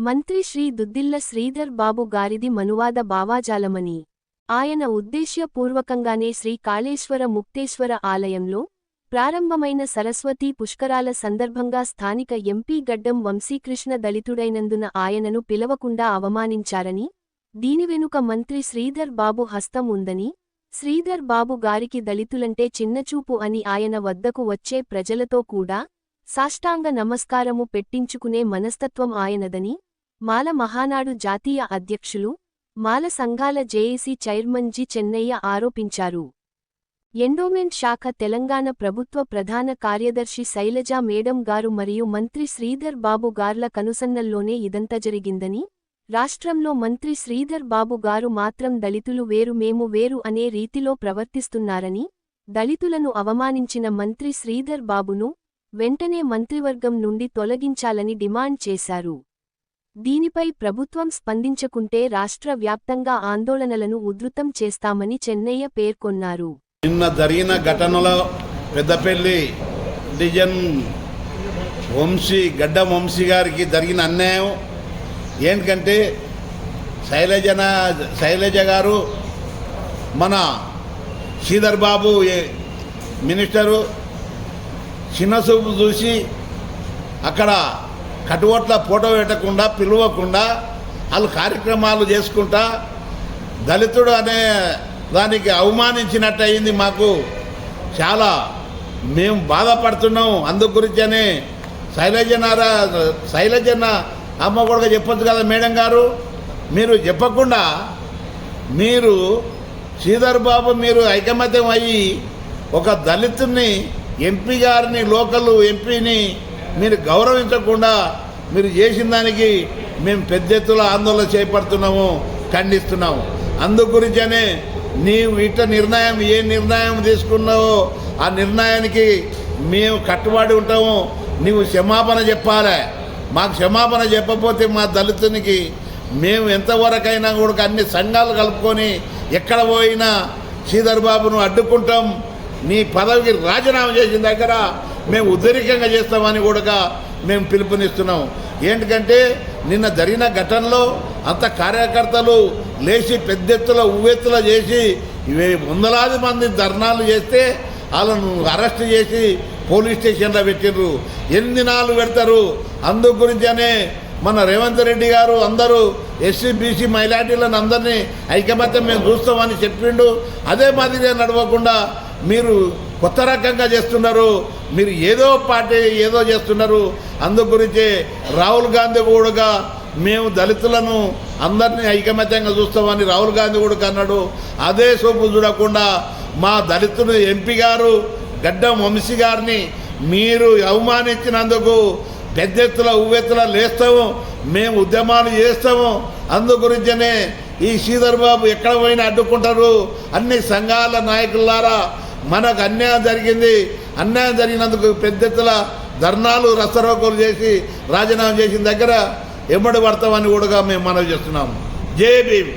మంత్రి శ్రీ దుద్దిల్ల శ్రీధర్ బాబు గారిది మనువాద భావాజాలమని. ఆయన ఉద్దేశ్యపూర్వకంగానే శ్రీ కాళేశ్వర ముక్తేశ్వర ఆలయంలో ప్రారంభమైన సరస్వతీ పుష్కరాల సందర్భంగా స్థానిక ఎంపీ గడ్డం వంశీకృష్ణ దళితుడైనందున ఆయనను పిలవకుండా అవమానించారని దీని వెనుక మంత్రి శ్రీధర్ బాబు హస్తం ఉందని శ్రీధర్ బాబు గారికి దళితులంటే చిన్నచూపు అని ఆయన వద్దకు వచ్చే ప్రజలతో కూడా సాష్టాంగ నమస్కారము పెట్టించుకునే మనస్తత్వం ఆయనదని మాల మహానాడు జాతీయ అధ్యక్షులు మాల సంఘాల జేఏసీ చైర్మన్ జి. చెన్నయ్య ఆరోపించారు. ఎండోమెంట్ శాఖ తెలంగాణ ప్రభుత్వ ప్రధాన కార్యదర్శి శైలజా మేడం గారు మరియు మంత్రి శ్రీధర్ బాబు గార్ల కనుసన్నల్లోనే ఇదంతా జరిగిందని రాష్ట్రంలో మంత్రి శ్రీధర్ బాబు గారు మాత్రం దళితులు వేరు మేము వేరు అనే రీతిలో ప్రవర్తిస్తున్నారని దళితులను అవమానించిన మంత్రి శ్రీధర్ బాబును వెంటనే మంత్రివర్గం నుండి తొలగించాలని డిమాండ్ చేశారు. దీనిపై ప్రభుత్వం స్పందించకుంటే రాష్ట్ర వ్యాప్తంగా ఆందోళనలను ఉధృతం చేస్తామని చెన్నయ్య పేర్కొన్నారు. నిన్న జరిగిన ఘటనలో పెద్దపల్లి డిజన్ వంశీ గడ్డ వంశీ గారికి జరిగిన అన్యాయం ఏంటంటే శైలజన శైలజ గారు మన శ్రీధర్ బాబు ఏ- మినిస్టరు చిన్నసూపు చూసి అక్కడ కటువట్ల ఫోటో పెట్టకుండా పిలవకుండా వాళ్ళు కార్యక్రమాలు చేసుకుంటా దళితుడు అనే దానికి అవమానించినట్టు అయింది మాకు. చాలా మేము బాధపడుతున్నాం. అందు గురించనే శైలజనారా శైలజన అమ్మ కూడా చెప్పొచ్చు కదా మేడం గారు? మీరు చెప్పకుండా మీరు శ్రీధర్ బాబు మీరు ఐకమత్యం అయ్యి ఒక దళితుని ఎంపీ గారిని లోకల్ ఎంపీని మీరు గౌరవించకుండా మీరు చేసిన దానికి మేము పెద్ద ఎత్తున ఆందోళన చేపడుతున్నాము ఖండిస్తున్నాము. అందు గురించనే నీవు ఇట్ట నిర్ణయం ఏ నిర్ణయం తీసుకున్నావో ఆ నిర్ణయానికి మేము కట్టుబడి ఉంటాము. నీవు క్షమాపణ చెప్పాలి. మాకు క్షమాపణ చెప్పకపోతే మా దళితునికి మేము ఎంతవరకైనా కూడా అన్ని సంఘాలు కలుపుకొని ఎక్కడ పోయినా శ్రీధర్ బాబును అడ్డుకుంటాం. నీ పదవికి రాజీనామా చేసిన దగ్గర మేము ఉద్రేకంగా చేస్తామని కూడా మేము పిలుపునిస్తున్నాం. ఏంటంటే నిన్న జరిగిన ఘటనలో అంత కార్యకర్తలు లేచి పెద్ద ఎత్తుల ఉవ్వెత్తుల చేసి వందలాది మంది ధర్నాలు చేస్తే వాళ్ళను అరెస్ట్ చేసి పోలీస్ స్టేషన్లో పెట్టిండ్రు ఎన్ని దినాలు పెడతారు? అందు గురించనే మన రేవంత్ రెడ్డి గారు అందరూ ఎస్సీ బీసీ మైనార్టీలను అందరినీ ఐకమత్యం మేము చూస్తామని చెప్పిండు. అదే మాదిరిగా నడవకుండా మీరు కొత్త రకంగా చేస్తున్నారు. మీరు ఏదో పార్టీ ఏదో చేస్తున్నారు. అందు గురించి రాహుల్ గాంధీ కూడా మేము దళితులను అందరినీ ఐకమత్యంగా చూస్తామని రాహుల్ గాంధీ కూడా అన్నాడు. అదే సోపు చూడకుండా మా దళితులు ఎంపీ గారు గడ్డం వంశీ గారిని మీరు అవమానించినందుకు పెద్ద ఎత్తుల ఉవ్వెత్తుల లేస్తాము. మేము ఉద్యమాలు చేస్తాము. అందు గురించనే ఈ శ్రీధర్ బాబు ఎక్కడ పోయినా అడ్డుకుంటారు. అన్ని సంఘాల నాయకులారా మనకు అన్యాయం జరిగింది. అన్యాయం జరిగినందుకు పెద్ద ధర్నాలు రస్తరోకోలు చేసి రాజీనామా చేసిన దగ్గర ఎమ్మడి పడతామని కూడా మేము మనవి చేస్తున్నాము. జేబీ